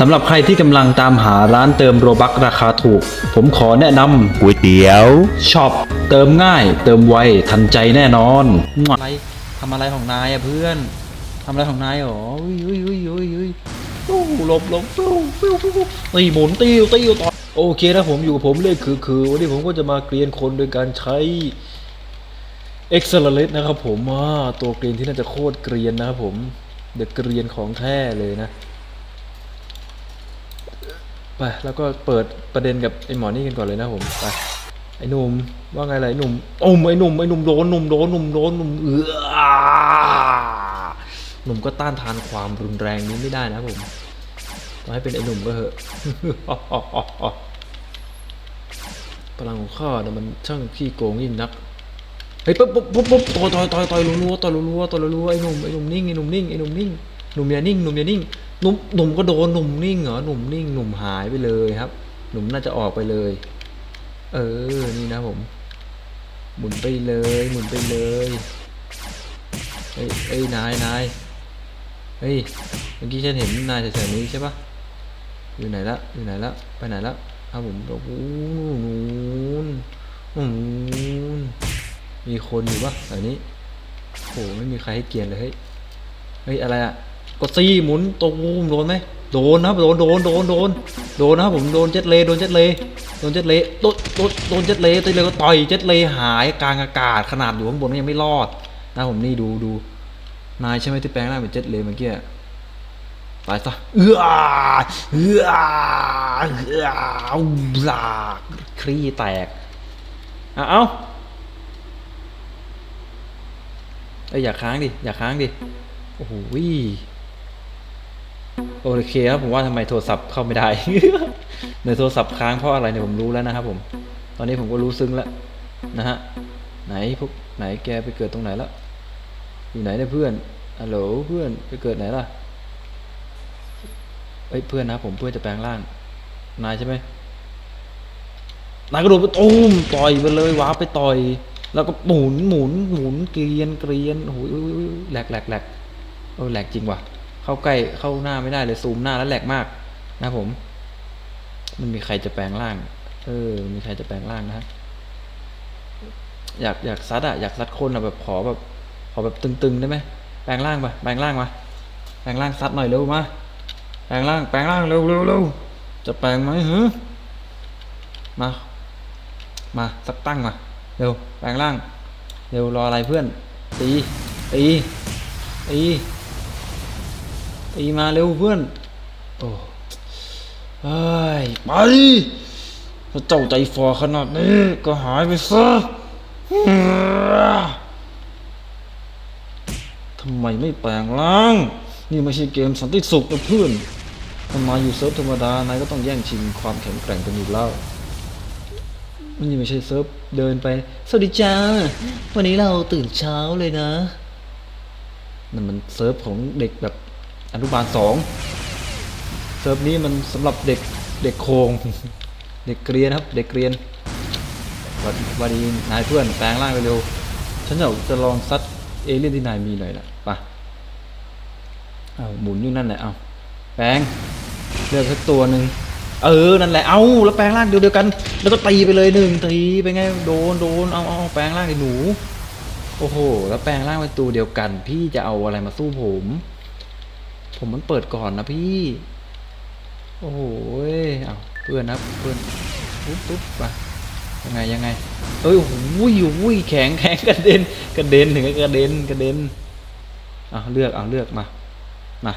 สำหรับใครที่กำลังตามหาร้านเติมโรบักราคาถูก ผมขอแนะนำก๋วยเตี๋ยวช็อปเติมง่าย เติมไวทันใจแน่นอนอะไรทำอะไรของนายอะเพื่อนทำอะไรของนายหรออุ้ยอุ้ยอุ้ยอุ้ยอุ้ยอู้หลบหลบฟิวฟิวฟิวตีหมุนตีวตีวต่อโอเคนะผมอยู่ผมเลยคือคือวันนี้ผมก็จะมาเกรียนคนโดยการใช้เอ็กซ์เลตนะครับผมอ่าตัวเกรียนที่น่าจะโคตรเกรียนนะครับผมเด็กเกรียนของแท้เลยนะ ไปแล้วก็เปิดประเด็นกับไอ้หมอนี่กันก่อนเลยนะผมไปไอ้หนุ่มว่าไงล่ะไอ้หนุ่มโอ้มไอ้หนุ่มไอ้หนุ่มโดนหนุ่มโดนหนุ่มโดนหนุ่มเอือหนุ่มก็ต้านทานความรุนแรงนี้ไม่ได้นะผมต่อให้เป็นไอ้หนุ่มก็เหอะพลังของข้าเนี่ยมันช่างขี้โกงยิ่งนักเฮ้ยปุ๊บปุ๊บปุ๊บปุ๊บต่อยต่อยต่อยต่อยรัวๆต่อยรัวๆต่อยรัวๆไอ้หนุ่มไอ้หนุ่มนิ่งไอ้หนุ่มนิ่งไอ้หนุ่มนิ่งหนุ่มอย่านิ่งหนุ่มอย่านิ่ง หนุ่มหนุ่มก็โดนหนุ่มนิ่งเหรอหนุ่มนิ่งหนุ่มหายไปเลยครับ หนุ่มน่าจะออกไปเลย เออนี่นะผมหมุนไปเลยหมุนไปเลยเฮ้ยเอ้ยนายนายเฮ้ยเมื่อกี้ฉันเห็นนายแถวๆนี้ใช่ปะอยู่ไหนละอยู่ไหนละไปไหนละครับผมโอ้โหนู่นนู่นมีคนอยู่ปะแถวนี้โหไม่มีใครให้เกียรติเลยเฮ้ยเฮ้ยอะไรอะ กดซีหมุนตูมโดนไหมโดนนะครับโดนโดนโดนโดนโดนนะครับผมโดนเจ็ตเลโดนเจ็ตเลโดนเจ็ตเลย์โดนโดนโดนเจ็ตเลย์เจ็ตเลยก็ต่อยเจ็ตเลหายกลางอากาศขนาดอยู่ข้างบนก็ยังไม่รอดนะผมนี่ดูดูนายใช่ไหมที่แปลงร่างเป็นเจ็ตเลเมื่อกี้ตายซะเอื้อเอื้อเอื้อเอาลากคลี่แตกอะเอ้าเอ้ยอย่าค้างดิ อย่าค้างดิ โอ้โห โอเคครับผมว่าทำไมโทรศัพท์เข้าไม่ได้ ในโทรศัพท์ค้างเพราะอะไรเนี่ยผมรู้แล้วนะครับ ผม ตอนนี้ผมก็รู้ซึ้งแล้วนะฮะไหนพวกไหนแกไปเกิดตรงไหนละอยู่ไหนเนี่ยเพื่อนฮัลโหลเพื่อนไปเกิดไหนล่ะเอ้ยเพื่อนนะผมเพื่อนจะแปลงร่างนายใช่ไหมนายกระโดดไปตูมต่อยไปเลยว้าไปต่อย แล้วก็หมุนหมุนหมุนเกรียนเกรียนโอ้ยแหลกแหลกแหลกเออแหลกจริงว่ะ เข้าใกล้เข้าหน้าไม่ได้เลยซูมหน้าแล้วแหลกมาก นะผม มันมีใครจะแปลงร่าง เออ มีใครจะแปลงร่างนะฮะอยากอยากซัดอะอยากซัดคนอะแบบขอแบบขอแบบตึงๆได้ไหมแปลงร่างปะแปลงร่างมาแปลงร่างซัดหน่อยเร็วมาแปลงร่างแปลงร่างเร็วเร็วเร็วจะแปลงไหมเฮะมามาสักตั้งมาเร็วแปลงร่าง เร็วรออะไรเพื่อนตีตีตี ตีมาเร็วเพื่อน โอ้เฮ้ยไปเจ้าใจฟอขนาดนี้ ก็หายไปซะทำไมไม่แปลงร่าง นี่ไม่ใช่เกมสันติสุขนะเพื่อนทำไมอยู่เซิร์ฟธรรมดานายก็ต้องแย่งชิงความแข็งแกร่งกันอยู่แล้วมันยังไม่ใช่เซิร์ฟเดินไป สวัสดีจ้า วันนี้เราตื่นเช้าเลยนะนั่นมันเซิร์ฟของเด็กแบบ อนุบาลสองเซิร์ฟนี้มันสำหรับเด็กเด็กโคงเด็กเกรียนครับ เด็กเกรียนวัดวัดีนายเพื่อนแปลงร่างเร็วฉันอยากจะลองซัดเอเลี่ยนที่นายมีหน่อยนะไปะเอาหมุนอยู่นั่นแหละเอาแปลงเลือกสักตัวหนึ่งเออ นั่นแหละ เอาแล้วแปลงร่างเดียวเดียวกัน แล้วก็ตีไปเลยหนึ่งตีไปไง โดน โดน เอาเอาเอาแปลงร่างไอ้หนู โอ้โห แล้วแปลงร่างเป็นตัวเดียวกัน พี่จะเอาอะไรมาสู้ผม ผมมันเปิดก่อนนะพี่ โอ้โหเอาเพื่อนนะเพื่อนปุ๊บปุ๊บไปยังไงยังไง เอ้ยโอ้โหอุ้ยแข็งแข็งกระเด็นกระเด็นถึงกระเด็นกระเด็นเอาเลือกเอาเลือกมามา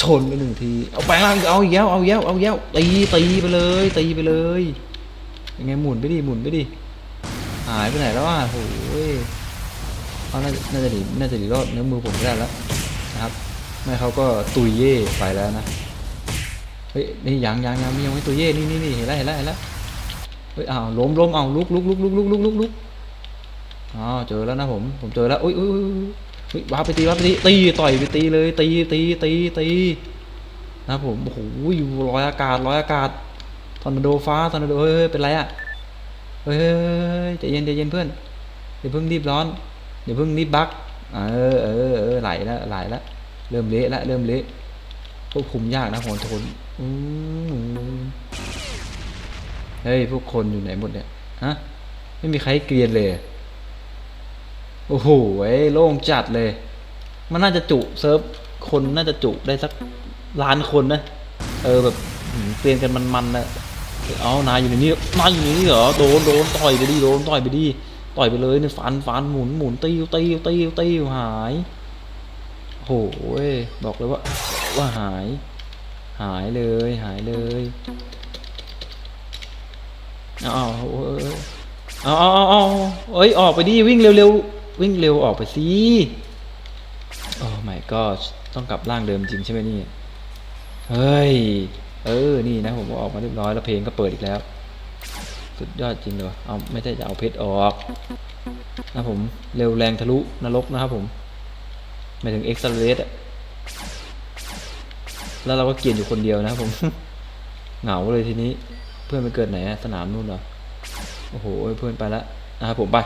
ชนไปหนึ่งทีเอาแปลงร่างเอาอีกแล้วเอาอีกแล้วเอาอีกแล้วตีตีไปเลยตีไปเลยยังไงหมุนไปดิหมุนไปดิหายไปไหนแล้วอะโอ้ยเขาน่าน่าจะหนีน่าจะหนีรอดเนื้อมือผมไม่ได้แล้วนะครับ ไม่เขาก็ตุยเย่ไปแล้วนะ เฮ้ย นี่ยังยังยังยังไม่ตุยเย่ นี่นี่นี่เห็นแล้วเห็นแล้วเห็นแล้ว เฮ้ยอ้าวล้มล้มเอาลุกลุกลุกลุกลุกลุกลุกลุกอ๋อเจอแล้วนะผม ผมเจอแล้วอุ้ยอุ้ยอุ้ยว้าไปตีว้าไปตี ตีต่อยไปตีเลย ตีตีตีตีนะผม โอ้โหอยู่ลอยอากาศลอยอากาศทอร์นาโดฟ้าทอร์นาโด เฮ้ยเฮ้ยเป็นไรอะ เฮ้ยเฮ้ยเยใจเย็นใจเย็นเพื่อนอย่าเพิ่งรีบร้อนอย่าเพิ่งรีบบักเออเออเออไหลแล้วไหลแล้ว เริ่มเละแล้วเริ่มเละควบคุมยากนะหัวโทนอืเฮ้ยพวกคนอยู่ไหนหมดเนี่ยฮะไม่มีใครเกรียนเลย โอ้โหเว้โล่งจัดเลย มันน่าจะจุเซิร์ฟคนน่าจะจุได้สักล้านคนนะ เออแบบเกรียนกันมันๆนะเอานายอยู่ในนี้นายอยู่ในนี้เหรอโดนโดนต่อยไปดิโดนต่อยไปดิต่อยไปเลยเนี่ยฟันฟันหมุนหมุนติ้วติวติวติวหาย โอ้โหยบอกเลยว่าว่าหาย หายเลยหายเลยเอาเอาเอาเอาเอาเอ้ยออกไปดิวิ่งเร็วๆวิ่งเร็วออกไปสิโอ้ my god ต้องกลับร่างเดิมจริงใช่ไหมนี่เฮ้ยเออนี่นะผมออกมาเรียบร้อยแล้วเพลงก็เปิดอีกแล้ว สุดยอดจริงเลยเอาไม่ใช่จะเอาเพชรออกนะผมเร็วแรงทะลุนรกนะครับผม หมายถึงเอ็กซ์เลสอะแล้วเราก็เกลียนอยู่คนเดียวนะผม เหงาเลยทีนี้ เพื่อนไปเกิดไหนสนามนู่นเหรอ โอ้โห เพื่อนไปแล้วนะครับผมไป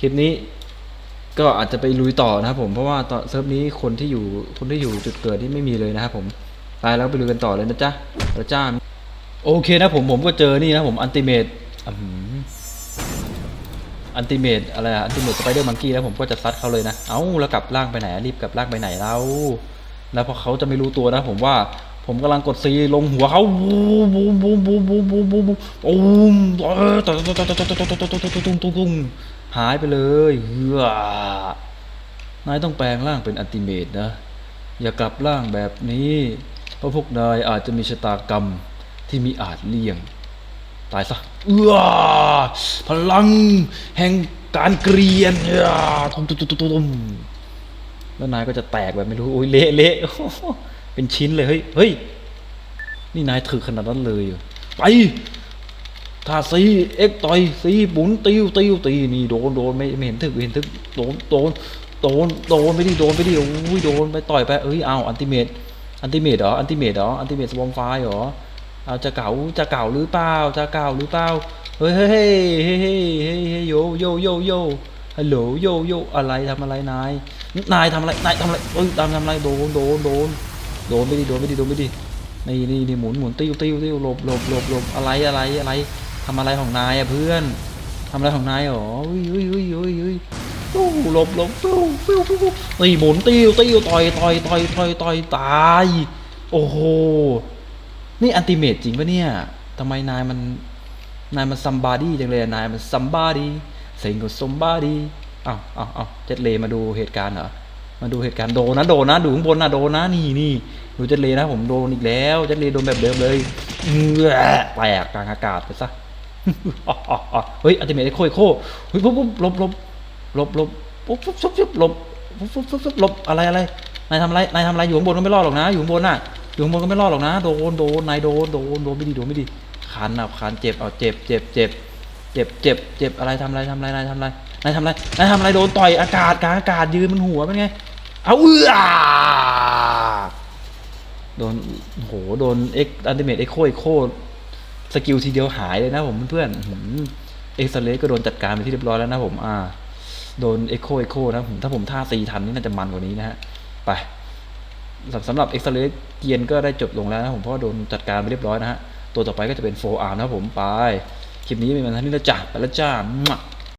คลิปนี้ก็อาจจะไปลุยต่อนะครับผมเพราะว่าตอนเซิร์ฟนี้คนที่อยู่คนที่อยู่จุดเกิดที่ไม่มีเลยนะครับผมไปแล้วไปลุยกันต่อเลยนะจ๊ะพระเจ้าโอเคนะผมผมก็เจอนี่นะผมอันติเมต อันติเมตอะไรอะอันติเมตสไปเดอร์มังกี้แล้วผมก็จะซัดเขาเลยนะ เอ้าแล้วกลับร่างไปไหนรีบกลับร่างไปไหนเราแล้วพอเขาจะไม่รู้ตัวนะ ผมว่าผมกำลังกดซีลงหัวเขาบูมบูมบูมบูมบูมบูมบูมบูมบูมเออตุ้งตุ้งตุ้งตุ้งตุ้งตุ้งตุ้งตุ้งตุ้งตุ้งหายไปเลยเฮือนายต้องแปลงร่างเป็นอันติเมตนะ อย่ากลับร่างแบบนี้ เพราะพวกนายอาจจะมีชะตากรรมที่มีอาจเลี่ยง ตายซะเอื้อพลังแห่งการเกรียนเอื้อตุ้มตุ้มตุ้มตุ้มตุ้มแล้วนายก็จะแตกแบบไม่รู้โอ้ยเละเละเป็นชิ้นเลยเฮ้ยเฮ้ยนี่นายถือขนาดนั้นเลยไปถ้าซีเอ็กต่อยซีบุนติวติวตีนี่โดนโดนไม่ไม่เห็นถึกเห็นถึกโดนโดนโดนโดนไปดิโดนไปดิโอ้ยโดนไปต่อยไปเอ้ยเอาอันติเมตอันติเมตเหรออันติเมตเหรออันติเมตสวอมไฟเหรอ เอาจะเก่าจะเก่าหรือเปล่าจะเก่าหรือเปล่าเฮ้ยเฮ้ยเฮ้ยเฮ้ยเฮ้ยเฮ้โยโยโยโยฮัลโหลโยโยอะไรทำอะไรนายนายทำอะไรนายทำอะไรเอ้ยตามทำอะไรโดนโดนโดนโดนไปดิโดนไปดิโดนไปดินี่นี่นี่หมุนหมุนติ้วติ้วติ้วหลบหลบหลบหลบอะไรอะไรอะไรทำอะไรของนายอะเพื่อนทำอะไรของนายหรอเฮ้ยเฮ้ยเฮ้ยเฮ้ยเฮ้ยตู้หลบหลบตู้ฟิวฟิวฟิวตีหมุนติ้วติ้วต่อยต่อยต่อยต่อยต่อยตายโอ้โห นี่อันติเมตจริงปะเนี่ยทำไมนายมัน นายมันซัมบาดี้จังเลยนายมันซัมบาดี้เซ็งกับซัมบาดี้อ้าวอ้าวอ้าวเจ็ดเลมาดูเหตุการณ์เหรอมาดูเหตุการณ์โดนนะโดนนะดูข้างบนนะโดนนะนี่นี่ดูเจ็ดเลนะผมโดนอีกแล้วเจ็ดเลโดนแบบเดิมเลยเออแตกกลางอากาศไปซะเฮ้ยอัลติเมทไอ้โคยโคเฮ้ยปุ๊บปุ๊บลบลบลบลบปุ๊บปุ๊บปุ๊บซุบหลบปุ๊บปุ๊บปุ๊บซุบหลบอะไรอะไรนายทำอะไรนายทำอะไรอยู่ข้างบนก็ไม่รอดหรอกนะอยู่ข้างบนน่ะ อยู่ข้างบนก็ไม่รอดหรอกนะโดนโดนนายโดนโดนโดนไม่ดีโดนไม่ดีคันอะคันเจ็บเอาเจ็บเจ็บเจ็บเจ็บเจ็บเจ็บอะไรทำอะไรทำอะไรนายทำอะไรนายทำอะไรนายทำอะไรโดนต่อยอากาศกลางอากาศยืนบนหัวเป็นไงเอาเอื้อโดนโหโดนเอ็กอัลติเมทเอ็กโคเอ็กโคสกิลทีเดียวหายเลยนะผมเพื่อนเอ็กซ์เลสก็โดนจัดการไปที่เรียบร้อยแล้วนะผมอ่าโดนเอ็กโคเอ็กโคนะผมถ้าผมท่าตีทันนี่น่าจะมันกว่านี้นะฮะไป สำหรับเอ็กซ์เลเกียนก็ได้จบลงแล้วนะผมเพราะโดนจัดการไปเรียบร้อยนะฮะ ตัวต่อไปก็จะเป็นโฟอาร์นะผมไป คลิปนี้มีมันท่านี้แล้วจ้าไปแล้วจ้ามั่